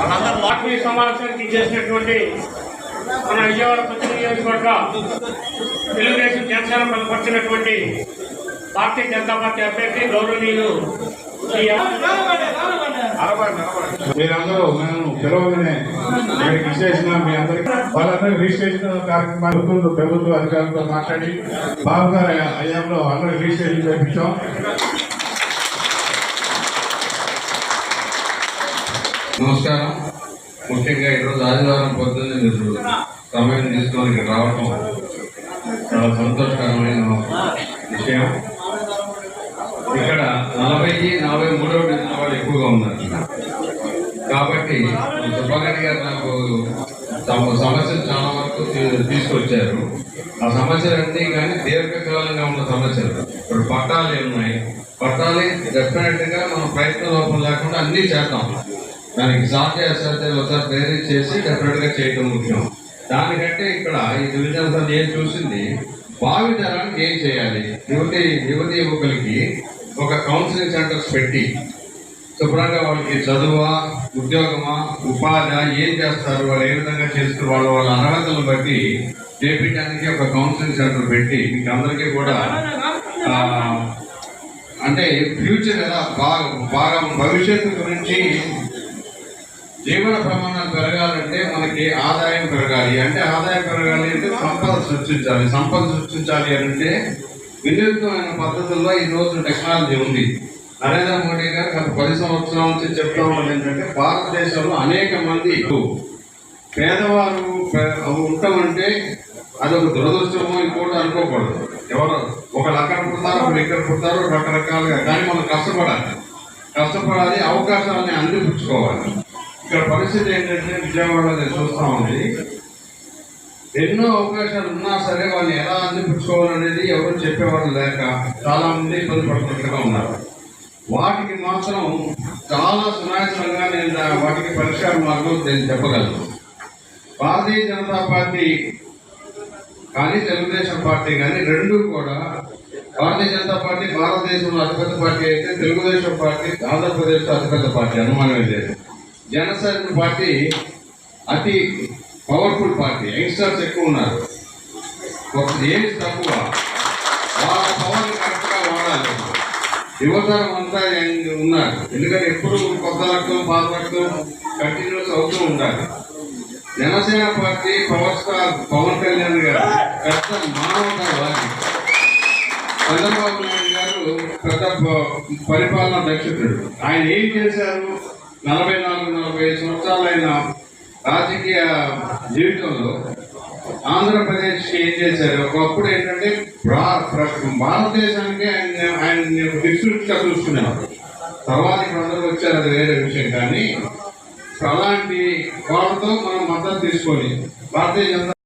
మనందరూ లాక్మీ సమావేశానికి చేసినటువంటి మన విజయవాడ పశ్చిమ నియోజకవర్గ తెలుగుదేశం జనసేన బలపరిచినటువంటి భారతీయ జనతా పార్టీ అభ్యర్థి గౌరవనీయులు మీరందరూ మేము పిలవగానే ఇక్కడికి విశేషంగా మీ అందరికీ వాళ్ళందరూ రిజిస్ట్రేషన్ కార్యక్రమాలు ప్రభుత్వ అధికారులతో మాట్లాడి బాబు గారు అయ్యాంలో అందరూ రిజిస్ట్రేషన్ చేపించాం. నమస్కారం. ముఖ్యంగా ఈరోజు ఆదివారం పొద్దున్న మీరు సమయం తీసుకొని రావటం చాలా సంతోషకరమైన విషయం. ఇక్కడ నలభై నలభై మూడో డివిజన్ వాళ్ళు ఎక్కువగా ఉన్నారు. కాబట్టి సుబ్బారెడ్డి గారు నాకు తమ సమస్యలు చాలా వరకు తీసుకొచ్చారు. ఆ సమస్యలన్నీ కానీ దీర్ఘకాలంగా ఉన్న సమస్యలు. ఇప్పుడు పట్టాలు ఉన్నాయి పట్టాలు డెఫినెట్గా మనం ప్రయత్న లోపం లేకుండా అన్నీ చేద్దాం. దానికి సాధ్య అసాధ్యాలు ఒకసారి ప్రేరేజ్ చేసి డెఫినెట్గా చేయడం ముఖ్యం. దానికంటే ఇక్కడ ఈ డివిజన్ ఏం చూసింది? భావితరానికి ఏం చేయాలి? యువతి యువతి యువకులకి ఒక కౌన్సిలింగ్ సెంటర్స్ పెట్టి శుభ్రంగా వాళ్ళకి చదువా ఉద్యోగమా ఉపాధి ఏం చేస్తారు వాళ్ళు ఏ విధంగా చేస్తారు వాళ్ళ వాళ్ళ అర్హతలను బట్టి చేపించడానికి ఒక కౌన్సిలింగ్ సెంటర్ పెట్టి మీకు అందరికీ కూడా అంటే ఫ్యూచర్ ఎలా బాగా బాగా భవిష్యత్తు గురించి జీవన ప్రమాణాలు పెరగాలంటే మనకి ఆదాయం పెరగాలి. అంటే ఆదాయం పెరగాలి అంటే సంపద సృష్టించాలి. సంపద సృష్టించాలి అంటే వినూత్నమైన పద్ధతుల్లో ఈ రోజు టెక్నాలజీ ఉంది. నరేంద్ర మోడీ గారు గత పది సంవత్సరాల నుంచి చెప్తా ఉన్నది ఏంటంటే భారతదేశంలో అనేక మంది పేదవారు ఉంటామంటే అది ఒక దురదృష్టమో ఇంకోటి అనుకోకూడదు. ఎవరు ఒకళ్ళు అక్కడ పుడతారు ఒకరు ఇక్కడ పుడతారు రకరకాలుగా. కానీ మనం కష్టపడాలి. కష్టపడాలి అవకాశాలని అందిపుచ్చుకోవాలి. ఇక్కడ పరిస్థితి ఏంటంటే విజయవాడ నేను చూస్తా ఉంది ఎన్నో అవకాశాలు ఉన్నా సరే వాళ్ళని ఎలా అందిపుచ్చుకోవాలనేది ఎవరు చెప్పేవాళ్ళు లేక చాలా మంది ఇబ్బంది పడుతున్నట్టుగా ఉన్నారు. వాటికి మాత్రం చాలా సునాయాసంగా నేను వాటికి పరిష్కార మార్గం నేను చెప్పగలను. భారతీయ జనతా పార్టీ కానీ తెలుగుదేశం పార్టీ కానీ రెండు కూడా భారతీయ జనతా పార్టీ భారతదేశంలో అతిపెద్ద పార్టీ అయితే తెలుగుదేశం పార్టీ ఆంధ్రప్రదేశ్లో అతిపెద్ద పార్టీ అనుమానమే లేదు. జనసేన పార్టీ అతి పవర్ఫుల్ పార్టీ యంగ్స్టర్స్ ఎక్కువ ఉన్నారు. ఒక ఏజ్ తక్కువ. వాళ్ళ పవర్ కరెక్ట్గా వాడాలి. యువతరం అంతా యంగ్ ఉన్నారు. ఎందుకంటే ఎప్పుడు కొత్త రక్తం పాత రక్తం కంటిన్యూస్ అవుతూ ఉండాలి. Janasena party power star Pawan Kalyan గారు పెద్ద మానవతావాది చంద్రబాబు నాయుడు గారు పెద్ద పరిపాలన దక్షతుడు ఆయన ఏం చేశారు? నలభై నాలుగు నలభై సంవత్సరాలైన రాజకీయ జీవితంలో ఆంధ్రప్రదేశ్ ఏం చేశారు? ఒకప్పుడు ఏంటంటే భారతదేశానికి ఆయన ఆయన విస్తృతిగా చూసుకునేవారు. తర్వాత ఇప్పుడు అందరూ వచ్చారు అది వేరే విషయం. కానీ అలాంటి వాళ్ళతో మనం మద్దతు తీసుకొని భారతీయ జనతా